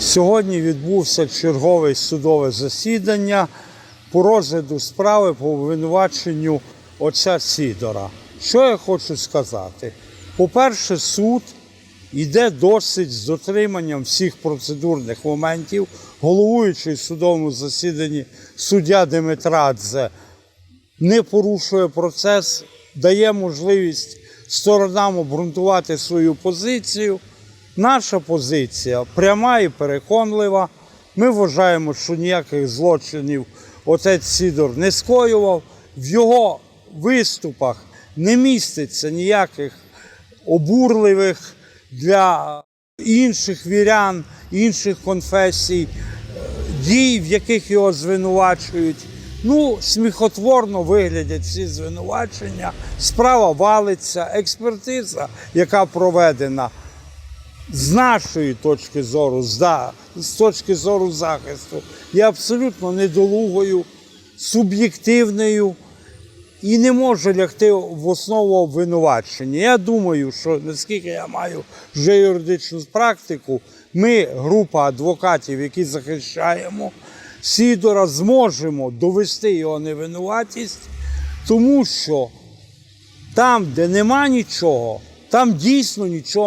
Сьогодні відбувся чергове судове засідання по розгляду справи по обвинуваченню отця Сідора. Що я хочу сказати? По-перше, суд йде досить з дотриманням всіх процедурних моментів. Головуючий в судовому засіданні суддя Димитрадзе не порушує процес, дає можливість сторонам обґрунтувати свою позицію. Наша позиція пряма і переконлива. Ми вважаємо, що ніяких злочинів отець Сідор не скоював. В його виступах не міститься ніяких обурливих для інших вірян, інших конфесій, дій, в яких його звинувачують. Ну, сміхотворно виглядять ці звинувачення. Справа валиться, експертиза, яка проведена з нашої точки зору, з, точки зору захисту, є абсолютно недолугою, суб'єктивною і не може лягти в основу обвинувачення. Я думаю, що наскільки я маю вже юридичну практику, ми, група адвокатів, які захищаємо Сідора, зможемо довести його невинуватість, тому що там, де нема нічого, там дійсно нічого